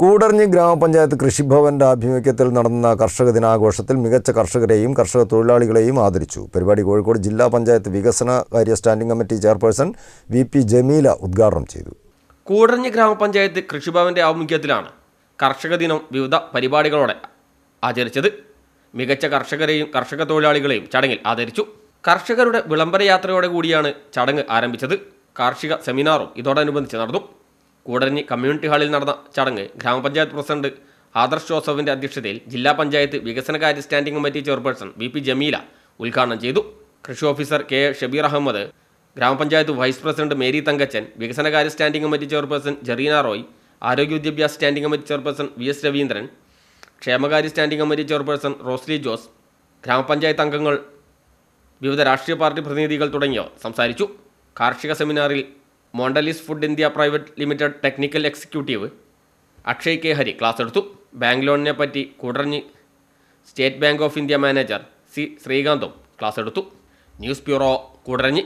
കൂടർഞ്ഞി ഗ്രാമപഞ്ചായത്ത് കൃഷിഭവന്റെ ആഭിമുഖ്യത്തിൽ നടന്ന കർഷക ദിനാഘോഷത്തിൽ മികച്ച കർഷകരെയും കർഷക തൊഴിലാളികളെയും ആദരിച്ചു. പരിപാടി കോഴിക്കോട് ജില്ലാ പഞ്ചായത്ത് വികസന കാര്യ standing committee chairperson V P Jameela ഉദ്ഘാടനം ചെയ്തു. കൂടഞ്ഞി ഗ്രാമപഞ്ചായത്ത് കൃഷിഭവന്റെ ആഭിമുഖ്യത്തിലാണ് കർഷക ദിനം വിവിധ പരിപാടികളോടെ ആചരിച്ചത്. മികച്ച കർഷകരെയും കർഷക തൊഴിലാളികളെയും ചടങ്ങിൽ ആദരിച്ചു. കർഷകരുടെ വിളംബര യാത്രയോടെ കൂടിയാണ് ചടങ്ങ് ആരംഭിച്ചത്. കാർഷിക സെമിനാറും ഇതോടനുബന്ധിച്ച് നടന്നു. കൂടഞ്ഞി കമ്മ്യൂണിറ്റി ഹാളിൽ നടന്ന ചടങ്ങ് ഗ്രാമപഞ്ചായത്ത് പ്രസിഡന്റ് ആദർശ് ജോസഫിന്റെ അധ്യക്ഷതയിൽ ജില്ലാ പഞ്ചായത്ത് വികസനകാര്യ standing committee chairperson V P Jameela ഉദ്ഘാടനം ചെയ്തു. കൃഷി ഓഫീസർ കെ ഷബീർ അഹമ്മദ് ഗ്രാമപഞ്ചായത്ത് വൈസ് പ്രസിഡന്റ് മേരി തങ്കച്ചൻ വികസനകാര്യ standing committee chairperson Jereena Roy ആരോഗ്യ വിദ്യാഭ്യാസ standing committee chairperson V S Raveendran ക്ഷേമകാര്യ standing committee chairperson Rosly Jose ഗ്രാമപഞ്ചായത്ത് അംഗങ്ങൾ വിവിധ രാഷ്ട്രീയ പാർട്ടി പ്രതിനിധികൾ തുടങ്ങിയവർ സംസാരിച്ചു. കാർഷിക സെമിനാറിൽ Mondelez Food India Private Limited technical executive Akshay K Hari class എടുത്തു. ബാങ്ക് ലോണിനെ പറ്റി കുടഞ്ഞ് State Bank of India manager C ശ്രീകാന്തും ക്ലാസ് എടുത്തു. News bureau Koodaranji